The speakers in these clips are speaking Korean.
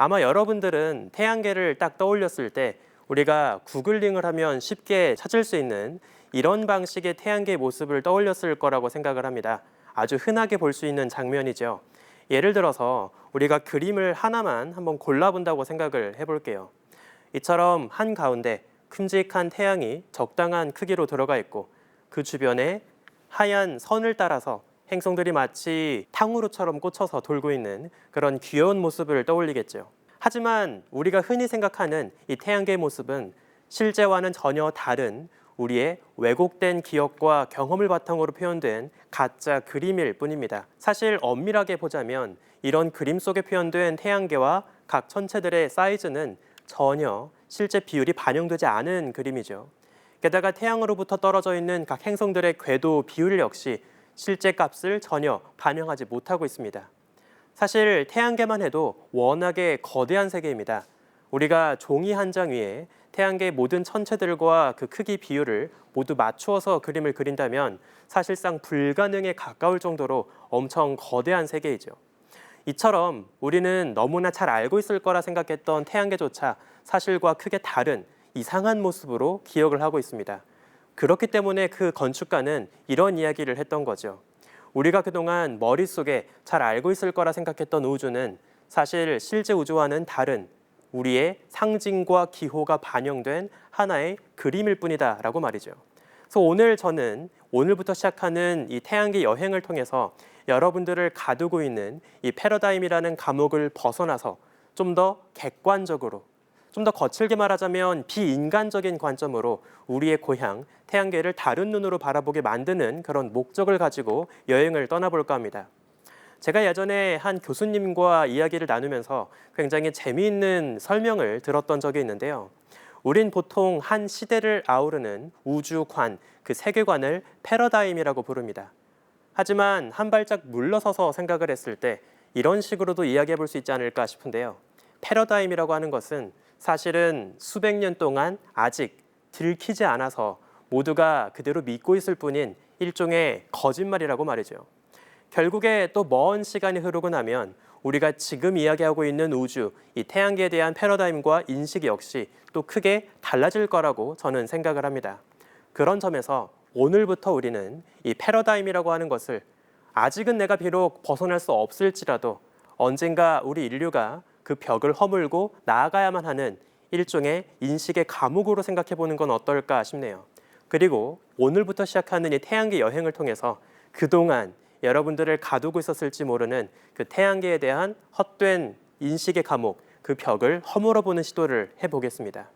아마 여러분들은 태양계를 딱 떠올렸을 때 우리가 구글링을 하면 쉽게 찾을 수 있는 이런 방식의 태양계의 모습을 떠올렸을 거라고 생각을 합니다. 아주 흔하게 볼 수 있는 장면이죠. 예를 들어서 우리가 그림을 하나만 한번 골라본다고 생각을 해볼게요. 이처럼 한 가운데 큼직한 태양이 적당한 크기로 들어가 있고 그 주변에 하얀 선을 따라서 행성들이 마치 탕후루처럼 꽂혀서 돌고 있는 그런 귀여운 모습을 떠올리겠죠. 하지만 우리가 흔히 생각하는 이 태양계의 모습은 실제와는 전혀 다른 우리의 왜곡된 기억과 경험을 바탕으로 표현된 가짜 그림일 뿐입니다. 사실 엄밀하게 보자면 이런 그림 속에 표현된 태양계와 각 천체들의 사이즈는 전혀 실제 비율이 반영되지 않은 그림이죠. 게다가 태양으로부터 떨어져 있는 각 행성들의 궤도 비율 역시 실제 값을 전혀 반영하지 못하고 있습니다. 사실 태양계만 해도 워낙에 거대한 세계입니다. 우리가 종이 한 장 위에 태양계의 모든 천체들과 그 크기 비율을 모두 맞추어서 그림을 그린다면 사실상 불가능에 가까울 정도로 엄청 거대한 세계이죠. 이처럼 우리는 너무나 잘 알고 있을 거라 생각했던 태양계조차 사실과 크게 다른 이상한 모습으로 기억을 하고 있습니다. 그렇기 때문에 그 건축가는 이런 이야기를 했던 거죠. 우리가 그동안 머릿속에 잘 알고 있을 거라 생각했던 우주는 사실 실제 우주와는 다른 우리의 상징과 기호가 반영된 하나의 그림일 뿐이다라고 말이죠. 그래서 오늘 저는 오늘부터 시작하는 이 태양계 여행을 통해서 여러분들을 가두고 있는 이 패러다임이라는 감옥을 벗어나서 좀 더 객관적으로 좀 더 거칠게 말하자면 비인간적인 관점으로 우리의 고향 태양계를 다른 눈으로 바라보게 만드는 그런 목적을 가지고 여행을 떠나볼까 합니다. 제가 예전에 한 교수님과 이야기를 나누면서 굉장히 재미있는 설명을 들었던 적이 있는데요. 우린 보통 한 시대를 아우르는 우주관, 그 세계관을 패러다임이라고 부릅니다. 하지만 한 발짝 물러서서 생각을 했을 때 이런 식으로도 이야기해 볼 수 있지 않을까 싶은데요. 패러다임이라고 하는 것은 사실은 수백 년 동안 아직 들키지 않아서 모두가 그대로 믿고 있을 뿐인 일종의 거짓말이라고 말이죠. 결국에 또 먼 시간이 흐르고 나면 우리가 지금 이야기하고 있는 우주, 이 태양계에 대한 패러다임과 인식 역시 또 크게 달라질 거라고 저는 생각을 합니다. 그런 점에서 오늘부터 우리는 이 패러다임이라고 하는 것을 아직은 내가 비록 벗어날 수 없을지라도 언젠가 우리 인류가 그 벽을 허물고 나아가야만 하는 일종의 인식의 감옥으로 생각해 보는 건 어떨까 싶네요. 그리고 오늘부터 시작하는 이 태양계 여행을 통해서 그동안 여러분들을 가두고 있었을지 모르는 그 태양계에 대한 헛된 인식의 감옥, 그 벽을 허물어 보는 시도를 해 보겠습니다.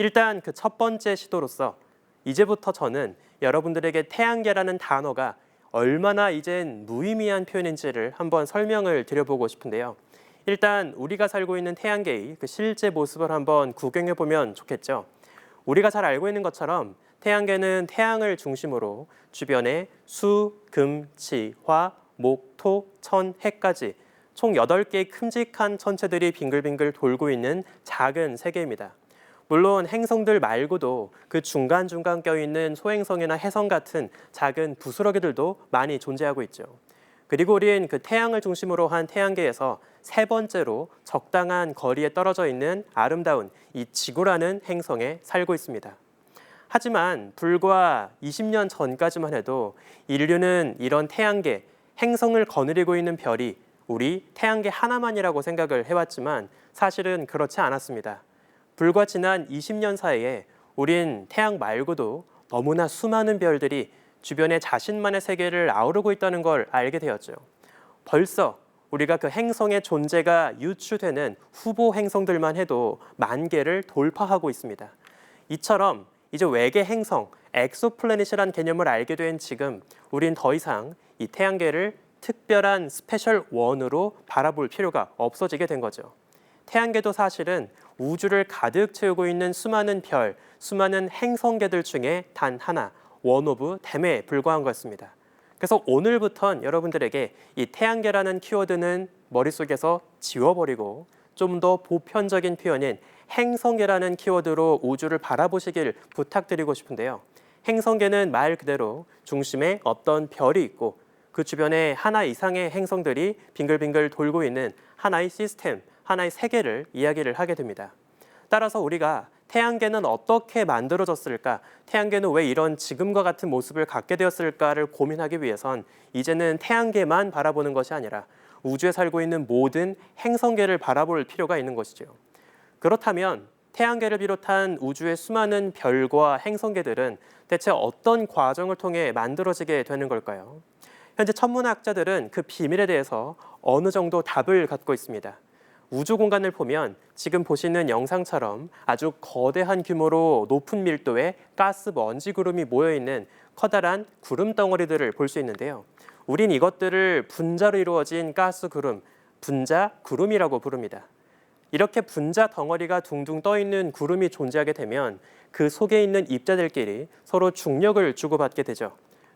일단 그 첫 번째 시도로서 이제부터 저는 여러분들에게 태양계라는 단어가 얼마나 이젠 무의미한 표현인지를 한번 설명을 드려보고 싶은데요. 일단 우리가 살고 있는 태양계의 그 실제 모습을 한번 구경해 보면 좋겠죠. 우리가 잘 알고 있는 것처럼 태양계는 태양을 중심으로 주변에 수, 금, 지, 화, 목, 토, 천, 해까지 총 8개의 큼직한 천체들이 빙글빙글 돌고 있는 작은 세계입니다. 물론 행성들 말고도 그 중간중간 껴있는 소행성이나 해성 같은 작은 부스러기들도 많이 존재하고 있죠. 그리고 우린 그 태양을 중심으로 한 태양계에서 세 번째로 적당한 거리에 떨어져 있는 아름다운 이 지구라는 행성에 살고 있습니다. 하지만 불과 20년 전까지만 해도 인류는 이런 태양계, 행성을 거느리고 있는 별이 우리 태양계 하나만이라고 생각을 해왔지만 사실은 그렇지 않았습니다. 불과 지난 20년 사이에 우린 태양 말고도 너무나 수많은 별들이 주변에 자신만의 세계를 아우르고 있다는 걸 알게 되었죠. 벌써 우리가 그 행성의 존재가 유추되는 후보 행성들만 해도 만 개를 돌파하고 있습니다. 이처럼 이제 외계 행성, 엑소플래닛이란 개념을 알게 된 지금 우린 더 이상 이 태양계를 특별한 스페셜 원으로 바라볼 필요가 없어지게 된 거죠. 태양계도 사실은 우주를 가득 채우고 있는 수많은 별, 수많은 행성계들 중에 단 하나, 원 오브 댐에 불과한 것입니다. 그래서 오늘부턴 여러분들에게 이 태양계라는 키워드는 머릿속에서 지워버리고 좀 더 보편적인 표현인 행성계라는 키워드로 우주를 바라보시길 부탁드리고 싶은데요. 행성계는 말 그대로 중심에 어떤 별이 있고 그 주변에 하나 이상의 행성들이 빙글빙글 돌고 있는 하나의 시스템, 하나의 세계를 이야기를 하게 됩니다. 따라서 우리가 태양계는 어떻게 만들어졌을까? 태양계는 왜 이런 지금과 같은 모습을 갖게 되었을까를 고민하기 위해선 이제는 태양계만 바라보는 것이 아니라 우주에 살고 있는 모든 행성계를 바라볼 필요가 있는 것이죠. 그렇다면 태양계를 비롯한 우주의 수많은 별과 행성계들은 대체 어떤 과정을 통해 만들어지게 되는 걸까요? 현재 천문학자들은 그 비밀에 대해서 어느 정도 답을 갖고 있습니다. 우주 공간을 보면 지금 보시는 영상처럼 아주 거대한 규모로 높은 밀도의 가스 먼지 구름이 모여 있는 커다란 구름 덩어리들을 볼 수 있는데요. 우린 이것들을 분자로 이루어진 가스 구름, 분자 구름이라고 부릅니다. 이렇게 분자 덩어리가 둥둥 떠 있는 구름이 존재하게 되면 그 속에 있는 입자들끼리 서로 중력을 주고받게 되죠.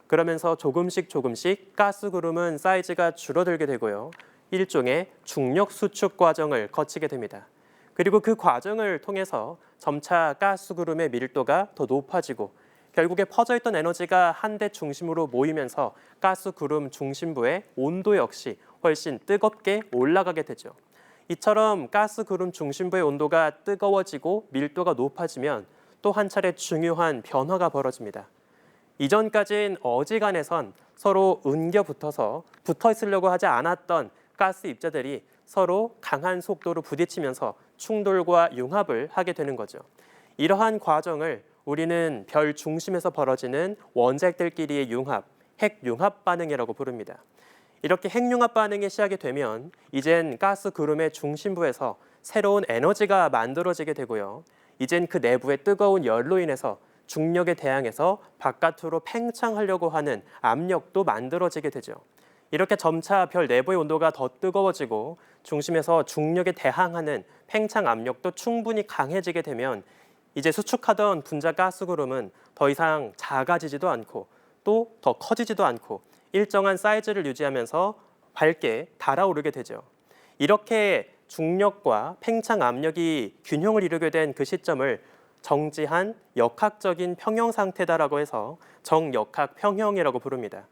그러면서 조금씩 조금씩 가스 구름은 사이즈가 줄어들게 되고요. 일종의 중력 수축 과정을 거치게 됩니다. 그리고 그 과정을 통해서 점차 가스 구름의 밀도가 더 높아지고 결국에 퍼져 있던 에너지가 한 대 중심으로 모이면서 가스 구름 중심부의 온도 역시 훨씬 뜨겁게 올라가게 되죠. 이처럼 가스 구름 중심부의 온도가 뜨거워지고 밀도가 높아지면 또 한 차례 중요한 변화가 벌어집니다. 이전까진 어지간해선 서로 은겨 붙어서 붙어 있으려고 하지 않았던 가스 입자들이 서로 강한 속도로 부딪히면서 충돌과 융합을 하게 되는 거죠. 이러한 과정을 우리는 별 중심에서 벌어지는 원자핵들끼리의 융합, 핵융합 반응이라고 부릅니다. 이렇게 핵융합 반응이 시작이 되면 이젠 가스 구름의 중심부에서 새로운 에너지가 만들어지게 되고요. 이젠 그 내부의 뜨거운 열로 인해서 중력에 대항해서 바깥으로 팽창하려고 하는 압력도 만들어지게 되죠. 이렇게 점차 별 내부의 온도가 더 뜨거워지고 중심에서 중력에 대항하는 팽창 압력도 충분히 강해지게 되면 이제 수축하던 분자 가스 구름은 더 이상 작아지지도 않고 또 더 커지지도 않고 일정한 사이즈를 유지하면서 밝게 달아오르게 되죠. 이렇게 중력과 팽창 압력이 균형을 이루게 된 그 시점을 정지한 역학적인 평형 상태다라고 해서 정역학 평형이라고 부릅니다.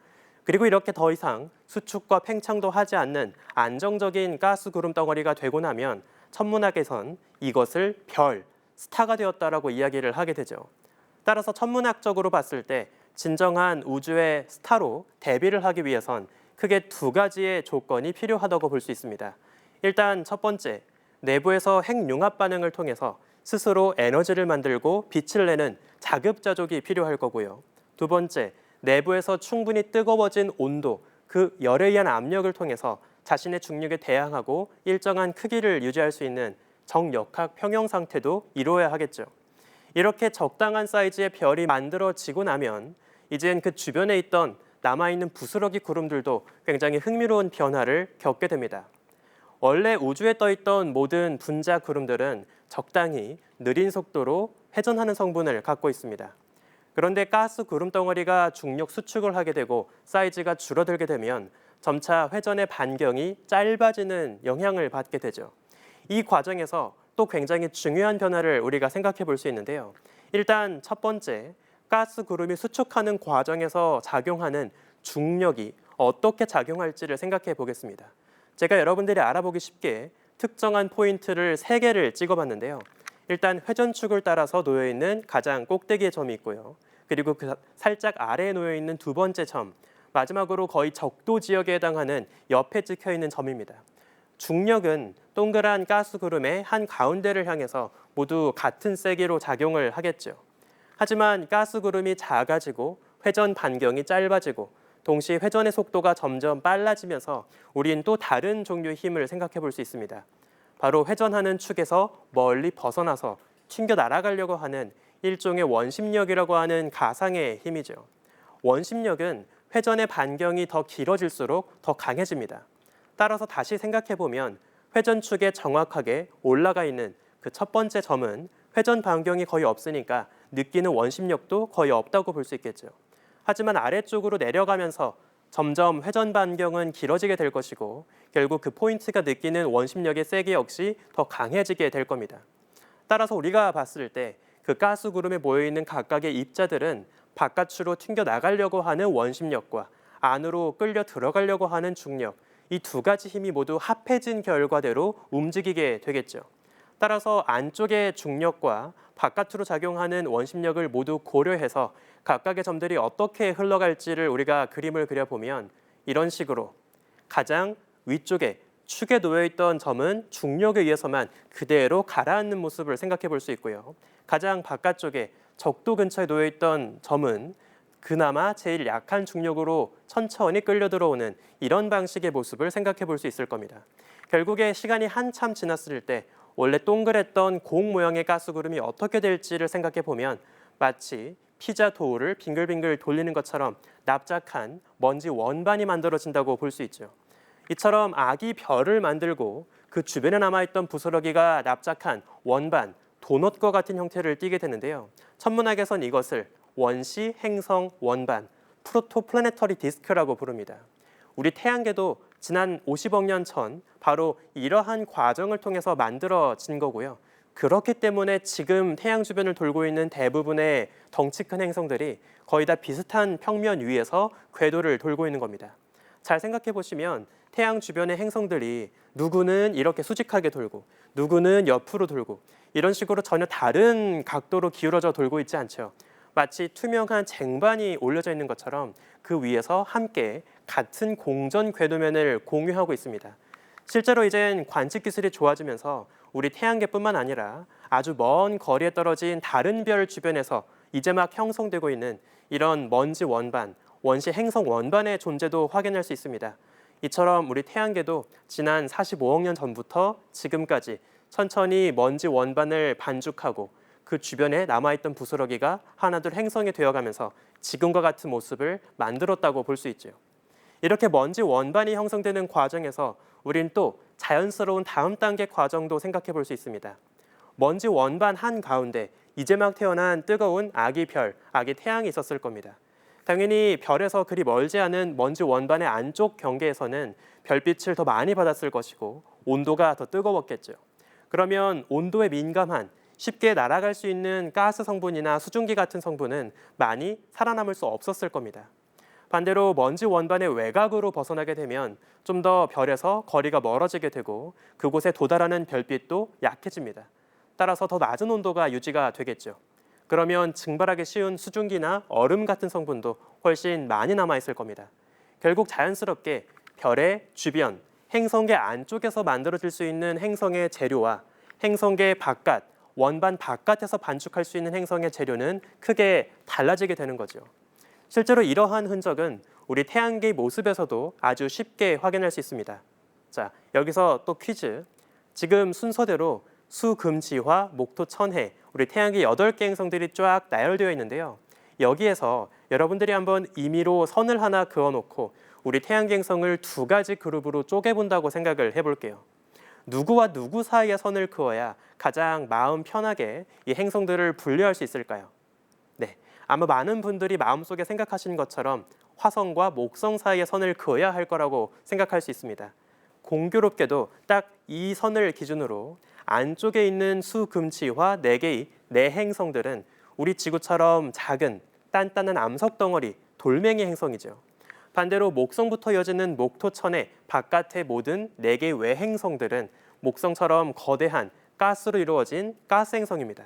그리고 이렇게 더 이상 수축과 팽창도 하지 않는 안정적인 가스 구름 덩어리가 되고 나면 천문학에선 이것을 별, 스타가 되었다라고 이야기를 하게 되죠. 따라서 천문학적으로 봤을 때 진정한 우주의 스타로 데뷔를 하기 위해선 크게 두 가지의 조건이 필요하다고 볼 수 있습니다. 일단 첫 번째, 내부에서 핵융합 반응을 통해서 스스로 에너지를 만들고 빛을 내는 자급자족이 필요할 거고요. 두 번째, 내부에서 충분히 뜨거워진 온도, 그 열에 의한 압력을 통해서 자신의 중력에 대항하고 일정한 크기를 유지할 수 있는 정역학 평형 상태도 이루어야 하겠죠. 이렇게 적당한 사이즈의 별이 만들어지고 나면 이젠 그 주변에 있던 남아있는 부스러기 구름들도 굉장히 흥미로운 변화를 겪게 됩니다. 원래 우주에 떠 있던 모든 분자 구름들은 적당히 느린 속도로 회전하는 성분을 갖고 있습니다. 그런데 가스 구름 덩어리가 중력 수축을 하게 되고 사이즈가 줄어들게 되면 점차 회전의 반경이 짧아지는 영향을 받게 되죠. 이 과정에서 또 굉장히 중요한 변화를 우리가 생각해 볼 수 있는데요. 일단 첫 번째, 가스 구름이 수축하는 과정에서 작용하는 중력이 어떻게 작용할지를 생각해 보겠습니다. 제가 여러분들이 알아보기 쉽게 특정한 포인트를 세 개를 찍어봤는데요. 일단 회전축을 따라서 놓여 있는 가장 꼭대기의 점이 있고요. 그리고 그 살짝 아래에 놓여 있는 두 번째 점, 마지막으로 거의 적도 지역에 해당하는 옆에 찍혀 있는 점입니다. 중력은 동그란 가스 구름의 한 가운데를 향해서 모두 같은 세기로 작용을 하겠죠. 하지만 가스 구름이 작아지고 회전 반경이 짧아지고 동시에 회전의 속도가 점점 빨라지면서 우린 또 다른 종류의 힘을 생각해 볼 수 있습니다. 바로 회전하는 축에서 멀리 벗어나서 튕겨 날아가려고 하는 일종의 원심력이라고 하는 가상의 힘이죠. 원심력은 회전의 반경이 더 길어질수록 더 강해집니다. 따라서 다시 생각해 보면 회전축에 정확하게 올라가 있는 그 첫 번째 점은 회전 반경이 거의 없으니까 느끼는 원심력도 거의 없다고 볼 수 있겠죠. 하지만 아래쪽으로 내려가면서 점점 회전 반경은 길어지게 될 것이고 결국 그 포인트가 느끼는 원심력의 세계 역시 더 강해지게 될 겁니다. 따라서 우리가 봤을 때 그 가스 구름에 모여 있는 각각의 입자들은 바깥으로 튕겨 나가려고 하는 원심력과 안으로 끌려 들어가려고 하는 중력 이 두 가지 힘이 모두 합해진 결과대로 움직이게 되겠죠. 따라서 안쪽의 중력과 바깥으로 작용하는 원심력을 모두 고려해서 각각의 점들이 어떻게 흘러갈지를 우리가 그림을 그려보면 이런 식으로 가장 위쪽에 축에 놓여 있던 점은 중력에 의해서만 그대로 가라앉는 모습을 생각해 볼 수 있고요. 가장 바깥쪽에 적도 근처에 놓여 있던 점은 그나마 제일 약한 중력으로 천천히 끌려 들어오는 이런 방식의 모습을 생각해 볼 수 있을 겁니다. 결국에 시간이 한참 지났을 때 원래 동그랬던 공 모양의 가스구름이 어떻게 될지를 생각해 보면 마치 피자 도우를 빙글빙글 돌리는 것처럼 납작한 먼지 원반이 만들어진다고 볼 수 있죠. 이처럼 아기 별을 만들고 그 주변에 남아있던 부스러기가 납작한 원반, 도넛과 같은 형태를 띠게 되는데요. 천문학에선 이것을 원시 행성 원반, 프로토플래네터리 디스크라고 부릅니다. 우리 태양계도 지난 50억 년 전 바로 이러한 과정을 통해서 만들어진 거고요. 그렇기 때문에 지금 태양 주변을 돌고 있는 대부분의 덩치 큰 행성들이 거의 다 비슷한 평면 위에서 궤도를 돌고 있는 겁니다. 잘 생각해 보시면 태양 주변의 행성들이 누구는 이렇게 수직하게 돌고 누구는 옆으로 돌고 이런 식으로 전혀 다른 각도로 기울어져 돌고 있지 않죠. 마치 투명한 쟁반이 올려져 있는 것처럼 그 위에서 함께 같은 공전 궤도면을 공유하고 있습니다. 실제로 이젠 관측 기술이 좋아지면서 우리 태양계뿐만 아니라 아주 먼 거리에 떨어진 다른 별 주변에서 이제 막 형성되고 있는 이런 먼지 원반, 원시 행성 원반의 존재도 확인할 수 있습니다. 이처럼 우리 태양계도 지난 45억 년 전부터 지금까지 천천히 먼지 원반을 반죽하고 그 주변에 남아있던 부스러기가 하나둘 행성이 되어가면서 지금과 같은 모습을 만들었다고 볼 수 있죠. 이렇게 먼지 원반이 형성되는 과정에서 우린 또 자연스러운 다음 단계 과정도 생각해 볼 수 있습니다. 먼지 원반 한 가운데 이제 막 태어난 뜨거운 아기 별, 아기 태양이 있었을 겁니다. 당연히 별에서 그리 멀지 않은 먼지 원반의 안쪽 경계에서는 별빛을 더 많이 받았을 것이고 온도가 더 뜨거웠겠죠. 그러면 온도에 민감한 쉽게 날아갈 수 있는 가스 성분이나 수증기 같은 성분은 많이 살아남을 수 없었을 겁니다. 반대로 먼지 원반의 외곽으로 벗어나게 되면 좀 더 별에서 거리가 멀어지게 되고 그곳에 도달하는 별빛도 약해집니다. 따라서 더 낮은 온도가 유지가 되겠죠. 그러면 증발하기 쉬운 수증기나 얼음 같은 성분도 훨씬 많이 남아 있을 겁니다. 결국 자연스럽게 별의 주변, 행성계 안쪽에서 만들어질 수 있는 행성의 재료와 행성계 바깥, 원반 바깥에서 반죽할 수 있는 행성의 재료는 크게 달라지게 되는 거죠. 실제로 이러한 흔적은 우리 태양계 모습에서도 아주 쉽게 확인할 수 있습니다. 자, 여기서 또 퀴즈. 지금 순서대로 수 금 지화, 목토, 천해, 우리 태양계 8개 행성들이 쫙 나열되어 있는데요. 여기에서 여러분들이 한번 임의로 선을 하나 그어 놓고 우리 태양계 행성을 두 가지 그룹으로 쪼개 본다고 생각을 해 볼게요. 누구와 누구 사이에 선을 그어야 가장 마음 편하게 이 행성들을 분류할 수 있을까요? 네, 아마 많은 분들이 마음속에 생각하시는 것처럼 화성과 목성 사이에 선을 그어야 할 거라고 생각할 수 있습니다. 공교롭게도 딱 이 선을 기준으로 안쪽에 있는 수금치화 네 개의 내행성들은 우리 지구처럼 작은 단단한 암석 덩어리 돌멩이 행성이죠. 반대로 목성부터 이어지는 목토천의 바깥의 모든 네 개의 외행성들은 목성처럼 거대한 가스로 이루어진 가스 행성입니다.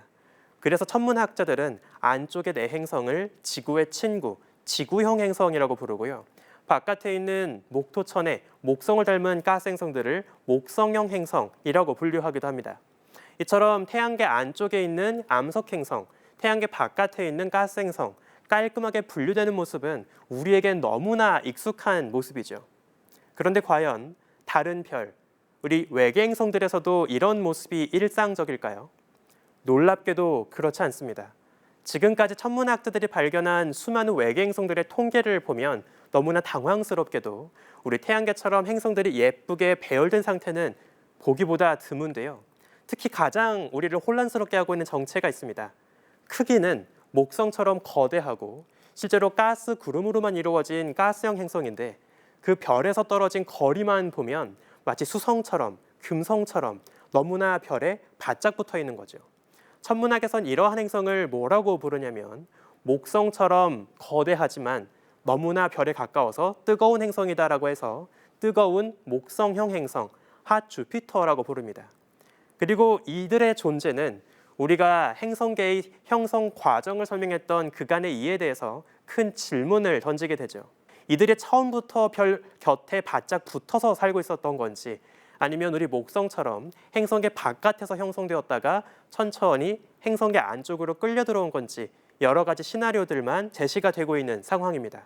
그래서 천문학자들은 안쪽의 내행성을 지구의 친구, 지구형 행성이라고 부르고요. 바깥에 있는 목토천의 목성을 닮은 가스 행성들을 목성형 행성이라고 분류하기도 합니다. 이처럼 태양계 안쪽에 있는 암석 행성, 태양계 바깥에 있는 가스 행성, 깔끔하게 분류되는 모습은 우리에겐 너무나 익숙한 모습이죠. 그런데 과연 다른 별, 우리 외계 행성들에서도 이런 모습이 일상적일까요? 놀랍게도 그렇지 않습니다. 지금까지 천문학자들이 발견한 수많은 외계 행성들의 통계를 보면 너무나 당황스럽게도 우리 태양계처럼 행성들이 예쁘게 배열된 상태는 보기보다 드문데요. 특히 가장 우리를 혼란스럽게 하고 있는 정체가 있습니다. 크기는 목성처럼 거대하고 실제로 가스 구름으로만 이루어진 가스형 행성인데 그 별에서 떨어진 거리만 보면 마치 수성처럼 금성처럼 너무나 별에 바짝 붙어 있는 거죠. 천문학에선 이러한 행성을 뭐라고 부르냐면 목성처럼 거대하지만 너무나 별에 가까워서 뜨거운 행성이다라고 해서 뜨거운 목성형 행성 핫 주피터라고 부릅니다. 그리고 이들의 존재는 우리가 행성계의 형성 과정을 설명했던 그간의 이에 대해서 큰 질문을 던지게 되죠. 이들이 처음부터 별 곁에 바짝 붙어서 살고 있었던 건지 아니면 우리 목성처럼 행성계 바깥에서 형성되었다가 천천히 행성계 안쪽으로 끌려 들어온 건지 여러 가지 시나리오들만 제시가 되고 있는 상황입니다.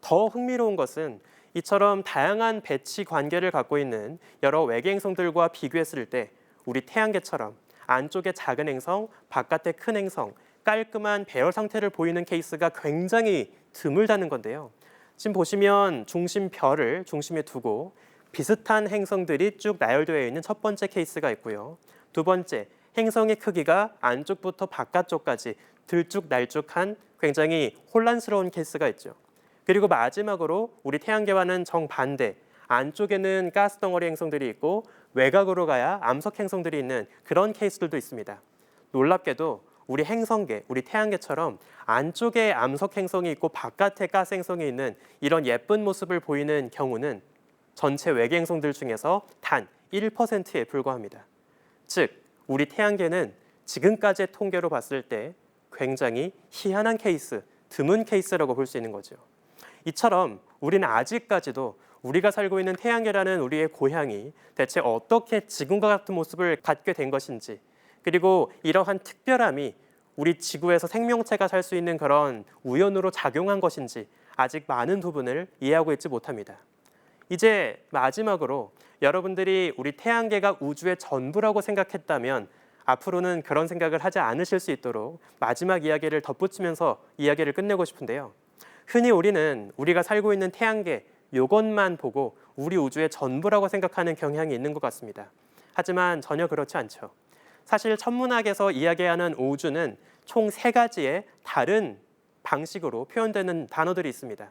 더 흥미로운 것은 이처럼 다양한 배치 관계를 갖고 있는 여러 외계 행성들과 비교했을 때 우리 태양계처럼 안쪽에 작은 행성, 바깥에 큰 행성, 깔끔한 배열 상태를 보이는 케이스가 굉장히 드물다는 건데요. 지금 보시면 중심 별을 중심에 두고 비슷한 행성들이 쭉 나열되어 있는 첫 번째 케이스가 있고요. 두 번째, 행성의 크기가 안쪽부터 바깥쪽까지 들쭉날쭉한 굉장히 혼란스러운 케이스가 있죠. 그리고 마지막으로 우리 태양계와는 정반대 안쪽에는 가스 덩어리 행성들이 있고 외곽으로 가야 암석 행성들이 있는 그런 케이스들도 있습니다. 놀랍게도 우리 행성계, 우리 태양계처럼 안쪽에 암석 행성이 있고 바깥에 가스 행성이 있는 이런 예쁜 모습을 보이는 경우는 전체 외계 행성들 중에서 단 1%에 불과합니다. 즉, 우리 태양계는 지금까지의 통계로 봤을 때 굉장히 희한한 케이스, 드문 케이스라고 볼 수 있는 거죠. 이처럼 우리는 아직까지도 우리가 살고 있는 태양계라는 우리의 고향이 대체 어떻게 지금과 같은 모습을 갖게 된 것인지 그리고 이러한 특별함이 우리 지구에서 생명체가 살 수 있는 그런 우연으로 작용한 것인지 아직 많은 부분을 이해하고 있지 못합니다. 이제 마지막으로 여러분들이 우리 태양계가 우주의 전부라고 생각했다면 앞으로는 그런 생각을 하지 않으실 수 있도록 마지막 이야기를 덧붙이면서 이야기를 끝내고 싶은데요. 흔히 우리는 우리가 살고 있는 태양계 요것만 보고 우리 우주의 전부라고 생각하는 경향이 있는 것 같습니다. 하지만 전혀 그렇지 않죠. 사실 천문학에서 이야기하는 우주는 총 세 가지의 다른 방식으로 표현되는 단어들이 있습니다.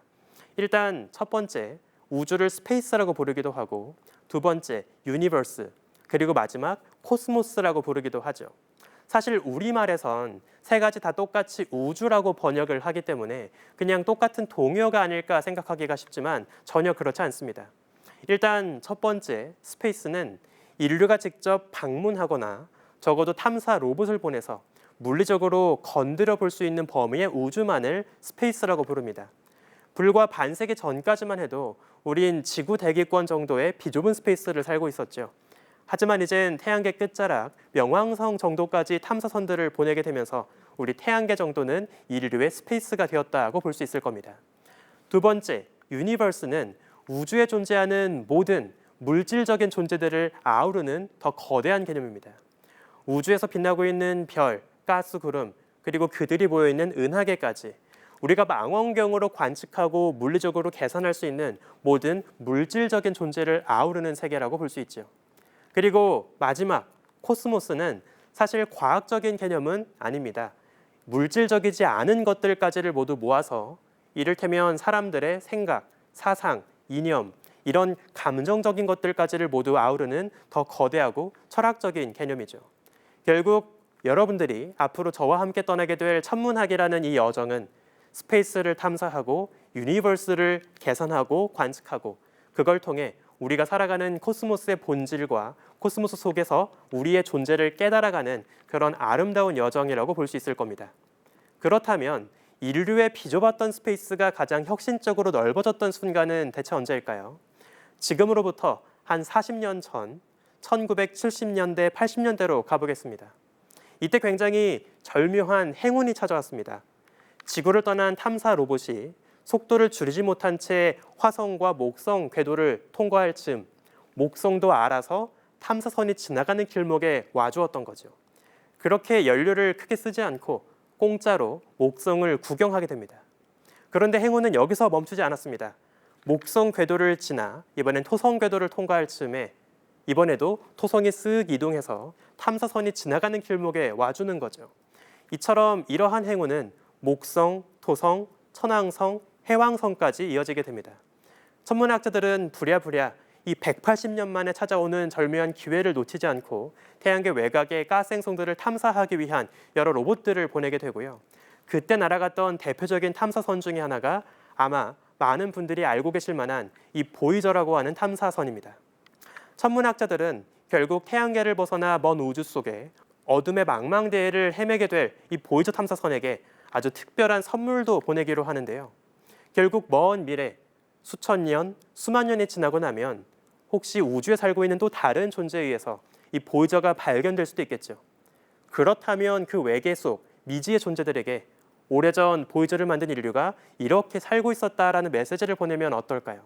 일단 첫 번째 우주를 스페이스라고 부르기도 하고 두 번째 유니버스 그리고 마지막 코스모스라고 부르기도 하죠. 사실 우리말에선 세 가지 다 똑같이 우주라고 번역을 하기 때문에 그냥 똑같은 동요가 아닐까 생각하기가 쉽지만 전혀 그렇지 않습니다. 일단 첫 번째 스페이스는 인류가 직접 방문하거나 적어도 탐사 로봇을 보내서 물리적으로 건드려 볼 수 있는 범위의 우주만을 스페이스라고 부릅니다. 불과 반세기 전까지만 해도 우린 지구 대기권 정도의 비좁은 스페이스를 살고 있었죠. 하지만 이젠 태양계 끝자락 명왕성 정도까지 탐사선들을 보내게 되면서 우리 태양계 정도는 인류의 스페이스가 되었다고 볼 수 있을 겁니다. 두 번째, 유니버스는 우주에 존재하는 모든 물질적인 존재들을 아우르는 더 거대한 개념입니다. 우주에서 빛나고 있는 별, 가스 구름, 그리고 그들이 모여 있는 은하계까지 우리가 망원경으로 관측하고 물리적으로 계산할 수 있는 모든 물질적인 존재를 아우르는 세계라고 볼 수 있죠. 그리고 마지막 코스모스는 사실 과학적인 개념은 아닙니다. 물질적이지 않은 것들까지를 모두 모아서 이를테면 사람들의 생각, 사상, 이념 이런 감정적인 것들까지를 모두 아우르는 더 거대하고 철학적인 개념이죠. 결국 여러분들이 앞으로 저와 함께 떠나게 될 천문학이라는 이 여정은 스페이스를 탐사하고 유니버스를 계산하고 관측하고 그걸 통해 우리가 살아가는 코스모스의 본질과 코스모스 속에서 우리의 존재를 깨달아가는 그런 아름다운 여정이라고 볼 수 있을 겁니다. 그렇다면 인류의 비좁았던 스페이스가 가장 혁신적으로 넓어졌던 순간은 대체 언제일까요? 지금으로부터 한 40년 전 1970년대 80년대로 가보겠습니다. 이때 굉장히 절묘한 행운이 찾아왔습니다. 지구를 떠난 탐사 로봇이 속도를 줄이지 못한 채 화성과 목성 궤도를 통과할 즈음 목성도 알아서 탐사선이 지나가는 길목에 와주었던 거죠. 그렇게 연료를 크게 쓰지 않고 공짜로 목성을 구경하게 됩니다. 그런데 행운은 여기서 멈추지 않았습니다. 목성 궤도를 지나 이번엔 토성 궤도를 통과할 즈음에 이번에도 토성이 쓱 이동해서 탐사선이 지나가는 길목에 와주는 거죠. 이처럼 이러한 행운은 목성, 토성, 천왕성, 해왕성까지 이어지게 됩니다. 천문학자들은 부랴부랴 이 180년 만에 찾아오는 절묘한 기회를 놓치지 않고 태양계 외곽의 가스 행성들을 탐사하기 위한 여러 로봇들을 보내게 되고요. 그때 날아갔던 대표적인 탐사선 중에 하나가 아마 많은 분들이 알고 계실 만한 이 보이저라고 하는 탐사선입니다. 천문학자들은 결국 태양계를 벗어나 먼 우주 속에 어둠의 망망대해를 헤매게 될 이 보이저 탐사선에게 아주 특별한 선물도 보내기로 하는데요. 결국 먼 미래 수천 년, 수만 년이 지나고 나면 혹시 우주에 살고 있는 또 다른 존재에 의해서 이 보이저가 발견될 수도 있겠죠. 그렇다면 그 외계 속 미지의 존재들에게 오래전 보이저를 만든 인류가 이렇게 살고 있었다라는 메시지를 보내면 어떨까요?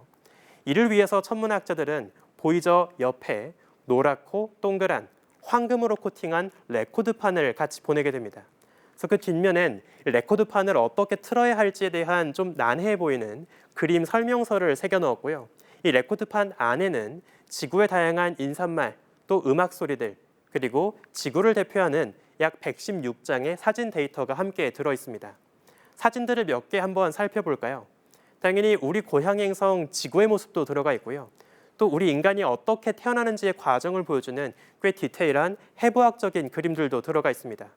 이를 위해서 천문학자들은 보이저 옆에 노랗고 동그란 황금으로 코팅한 레코드판을 같이 보내게 됩니다. 그래서 그 뒷면엔 이 레코드판을 어떻게 틀어야 할지에 대한 좀 난해해 보이는 그림 설명서를 새겨 넣었고요. 이 레코드판 안에는 지구의 다양한 인사말 또 음악 소리들 그리고 지구를 대표하는 약 116장의 사진 데이터가 함께 들어 있습니다. 사진들을 몇 개 한번 살펴볼까요? 당연히 우리 고향 행성 지구의 모습도 들어가 있고요. 또 우리 인간이 어떻게 태어나는지의 과정을 보여주는 꽤 디테일한 해부학적인 그림들도 들어가 있습니다.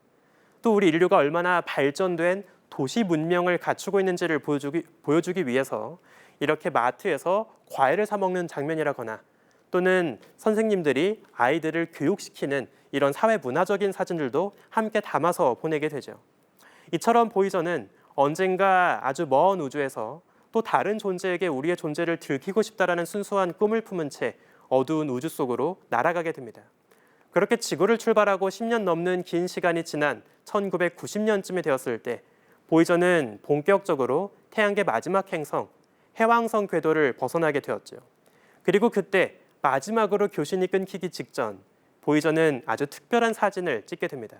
또 우리 인류가 얼마나 발전된 도시 문명을 갖추고 있는지를 보여주기, 보여주기 위해서 이렇게 마트에서 과일을 사 먹는 장면이라거나 또는 선생님들이 아이들을 교육시키는 이런 사회 문화적인 사진들도 함께 담아서 보내게 되죠. 이처럼 보이저는 언젠가 아주 먼 우주에서 또 다른 존재에게 우리의 존재를 들키고 싶다라는 순수한 꿈을 품은 채 어두운 우주 속으로 날아가게 됩니다. 그렇게 지구를 출발하고 10년 넘는 긴 시간이 지난 1990년쯤이 되었을 때 보이저는 본격적으로 태양계 마지막 행성 해왕성 궤도를 벗어나게 되었죠. 그리고 그때 마지막으로 교신이 끊기기 직전 보이저는 아주 특별한 사진을 찍게 됩니다.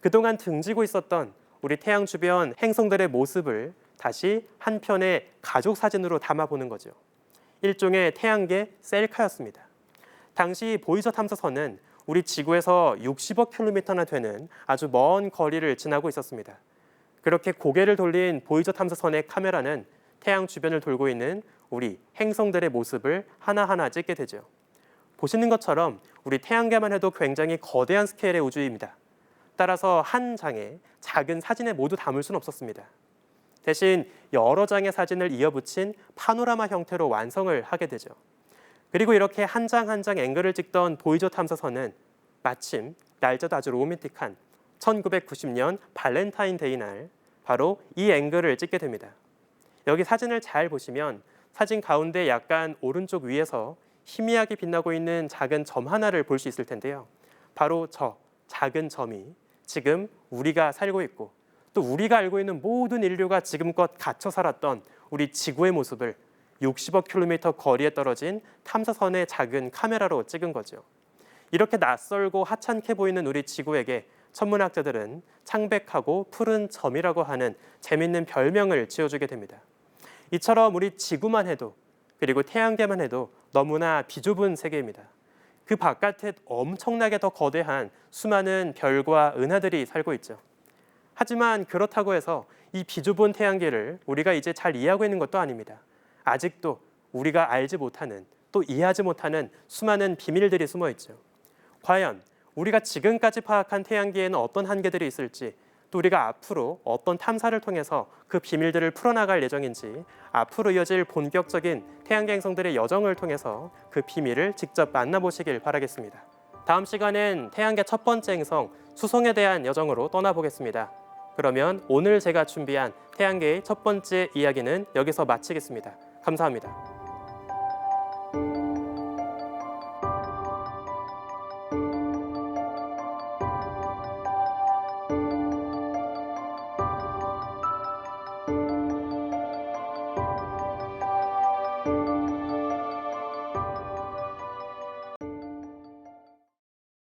그동안 등지고 있었던 우리 태양 주변 행성들의 모습을 다시 한 편의 가족 사진으로 담아보는 거죠. 일종의 태양계 셀카였습니다. 당시 보이저 탐사선은 우리 지구에서 60억 킬로미터나 되는 아주 먼 거리를 지나고 있었습니다. 그렇게 고개를 돌린 보이저 탐사선의 카메라는 태양 주변을 돌고 있는 우리 행성들의 모습을 하나하나 찍게 되죠. 보시는 것처럼 우리 태양계만 해도 굉장히 거대한 스케일의 우주입니다. 따라서 한 장에 작은 사진에 모두 담을 수는 없었습니다. 대신 여러 장의 사진을 이어붙인 파노라마 형태로 완성을 하게 되죠. 그리고 이렇게 한 장 한 장 앵글을 찍던 보이저 탐사선은 마침 날짜도 아주 로맨틱한 1990년 발렌타인데이 날 바로 이 앵글을 찍게 됩니다. 여기 사진을 잘 보시면 사진 가운데 약간 오른쪽 위에서 희미하게 빛나고 있는 작은 점 하나를 볼 수 있을 텐데요. 바로 저 작은 점이 지금 우리가 살고 있고 또 우리가 알고 있는 모든 인류가 지금껏 갇혀 살았던 우리 지구의 모습을 60억 킬로미터 거리에 떨어진 탐사선의 작은 카메라로 찍은 거죠. 이렇게 낯설고 하찮게 보이는 우리 지구에게 천문학자들은 창백하고 푸른 점이라고 하는 재밌는 별명을 지어주게 됩니다. 이처럼 우리 지구만 해도 그리고 태양계만 해도 너무나 비좁은 세계입니다. 그 바깥에 엄청나게 더 거대한 수많은 별과 은하들이 살고 있죠. 하지만 그렇다고 해서 이 비좁은 태양계를 우리가 이제 잘 이해하고 있는 것도 아닙니다. 아직도 우리가 알지 못하는 또 이해하지 못하는 수많은 비밀들이 숨어 있죠. 과연 우리가 지금까지 파악한 태양계에는 어떤 한계들이 있을지 또 우리가 앞으로 어떤 탐사를 통해서 그 비밀들을 풀어나갈 예정인지 앞으로 이어질 본격적인 태양계 행성들의 여정을 통해서 그 비밀을 직접 만나보시길 바라겠습니다. 다음 시간엔 태양계 첫 번째 행성 수송에 대한 여정으로 떠나보겠습니다. 그러면 오늘 제가 준비한 태양계의 첫 번째 이야기는 여기서 마치겠습니다. 감사합니다.